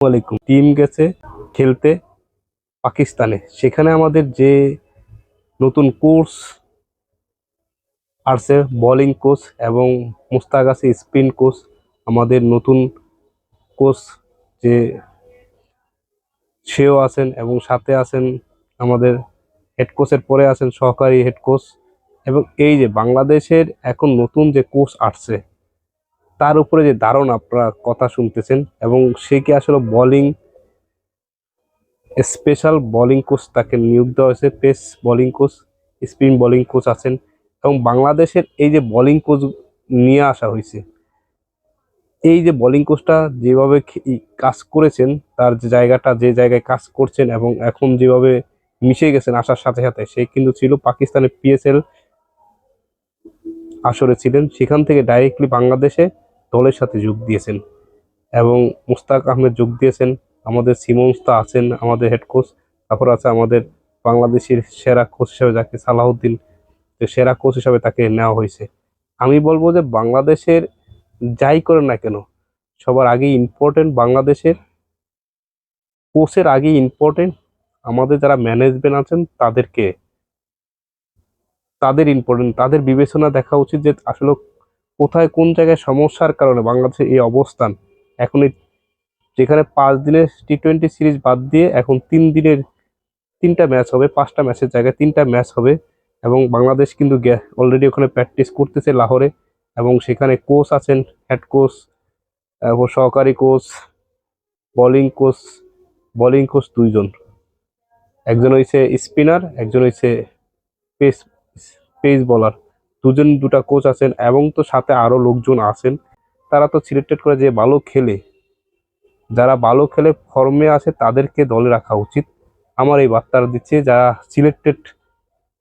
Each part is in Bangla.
আলাইকুম। টিম গেছে খেলতে পাকিস্তানে। সেখানে আমাদের যে নতুন কোর্স আসছে বোলিং কোচ এবং মুস্তাক আছে স্পিন কোচ আমাদের নতুন কোচ যে সেও আছেন এবং সাথে আছেন আমাদের হেড কোচের পরে আছেন সহকারী হেড কোচ এবং এই যে বাংলাদেশের এখন নতুন যে কোচ আসছে তার উপরে যে দারুণ আপনারা কথা শুনতেছেন এবং সে কি আসলে বোলিং স্পেশাল বোলিং কোচ তাকে নিয়োগ দেওয়া হয়েছে pace bowling coach spin bowling coach আছেন এবং বাংলাদেশের এই যে বোলিং কোচ নিয়ে আসা হয়েছে, এই যে বোলিং কোচটা যেভাবে কাজ করেছেন, তার যে জায়গাটা, যে জায়গায় কাজ করছেন এবং এখন যেভাবে মিশে গেছেন আসার সাথে সাথে, সে কিন্তু ছিল পাকিস্তানের পিএসএল আসরে ছিলেন। সেখান থেকে ডাইরেক্টলি বাংলাদেশে দলের সাথে যোগ দিয়েছেন এবং মুস্তাক আহমেদ যোগ দিয়েছেন। আমাদের সিমন্সতা আছেন, আমাদের হেড কোচ তারপর আছে আমাদের বাংলাদেশের সেরা কোচ হিসেবে যাকে সালাউদ্দিন তো সেরা কোচ হিসাবে তাকে নেওয়া হয়েছে। আমি বলব যে বাংলাদেশের যাই করে না কেন, সবার আগে ইম্পর্টেন্ট বাংলাদেশের কোচের আগে ইম্পর্টেন্ট আমাদের যারা ম্যানেজমেন্ট আছেন তাদেরকে, তাদের ইম্পর্টেন্ট তাদের বিবেচনা দেখা উচিত যে আসলে কোথায় কোন জায়গায় সমস্যার কারণে বাংলাদেশের এই অবস্থান? এখন যেখানে পাঁচ দিনের টি টোয়েন্টি সিরিজ বাদ দিয়ে এখন তিন দিনের তিনটা ম্যাচ হবে, পাঁচটা ম্যাচের জায়গায় তিনটা ম্যাচ হবে এবং বাংলাদেশ কিন্তু অলরেডি ওখানে প্র্যাকটিস করতেছে লাহোরে এবং সেখানে কোচ আছেন হেড কোচ সহকারী coach bowling coach bowling coach দুইজন। একজন হয়েছে স্পিনার একজন হয়েছে পেস পেস বলার দুজন দুটা কোচ আছেন এবং তো সাথে আরও লোকজন আছেন। তারা তো সিলেক্টেড করে যে ভালো খেলে। যারা ভালো খেলে ফর্মে আছে তাদেরকে দলে রাখা উচিত। আমার এই বার্তাটা দিচ্ছে, যারা সিলেক্টেড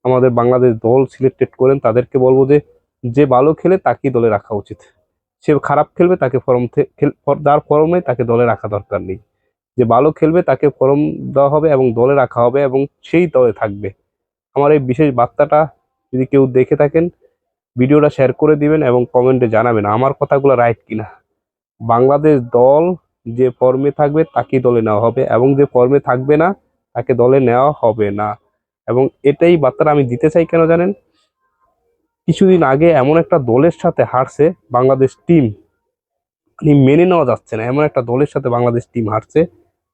আমাদের বাংলাদেশ দল সিলেক্টেড করেন, তাদেরকে বলব যে যে ভালো খেলে তাকেই দলে রাখা উচিত। সে খারাপ খেলবে, তাকে ফর্ম যার ফর্মে তাকে দলে রাখা দরকার নেই। যে ভালো খেলবে তাকে ফর্ম দেওয়া হবে এবং দলে রাখা হবে এবং সেই দলে থাকবে। আমার এই বিশেষ বার্তাটা যদি কেউ দেখে থাকেন ভিডিওটা শেয়ার করে দিবেন এবং কমেন্টে জানাবেন আমার কথাগুলো রাইট কিনা। বাংলাদেশ দল যে ফর্মে থাকবে তাকেই দলে নেওয়া হবে এবং যে ফর্মে থাকবে না তাকে দলে নেওয়া হবে না। এবং এটাই বার্তাটা আমি দিতে চাই কেন জানেন? কিছুদিন আগে এমন একটা দলের সাথে হারছে বাংলাদেশ টিম মেনে নেওয়া যাচ্ছে না, এমন একটা দলের সাথে বাংলাদেশ টিম হারছে।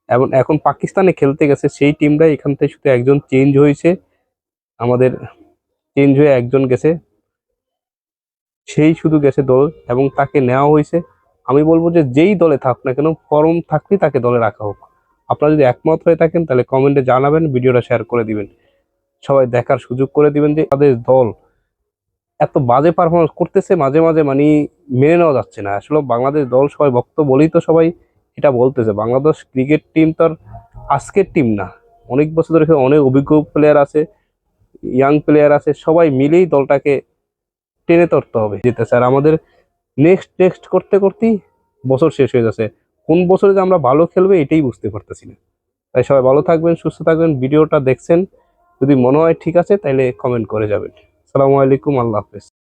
এবং এখন পাকিস্তানে খেলতে গেছে, সেই টিমটাই এখান থেকে শুধু একজন চেঞ্জ হয়েছে। আমাদের চেঞ্জ হয়ে একজন গেছে। সেই শুধু গেছে দল এবং তাকে নেওয়া হয়েছে। আমি বলব যে যেই দলে থাক না কেন, ফর্ম থাকলেই তাকে দলে রাখা হোক। আপনারা যদি একমত হয়ে থাকেন, তাহলে কমেন্টে জানাবেন, ভিডিওটা শেয়ার করে দিবেন। সবাই দেখার সুযোগ করে দিবেন যে তাদের দল এত বাজে পারফরমেন্স করতেছে, মাঝে মাঝে মানে মেনে নেওয়া যাচ্ছে না। আসলে বাংলাদেশ দল সবাই ভক্ত বলেই তো সবাই এটা বলতেছে। বাংলাদেশ ক্রিকেট টিম তো আর আজকের টিম না। অনেক বছর ধরে অনেক অভিজ্ঞ প্লেয়ার আছে ইয়াং প্লেয়ার আছে, সবাই মিলেই দলটাকে টেনে তরতে হবে। যেতে স্যার, আমাদের নেক্সট নেক্সট করতে করতেই বছর শেষ হয়ে যাচ্ছে। কোন বছরে যে আমরা ভালো খেলবে এটাই বুঝতে পারতেছি না। তাই সবাই ভালো থাকবেন, সুস্থ থাকবেন, ভিডিওটা দেখছেন। যদি মনে হয় ঠিক আছে তাহলে কমেন্ট করে যাবেন। সালামু আলাইকুম, আল্লাহ হাফেজ।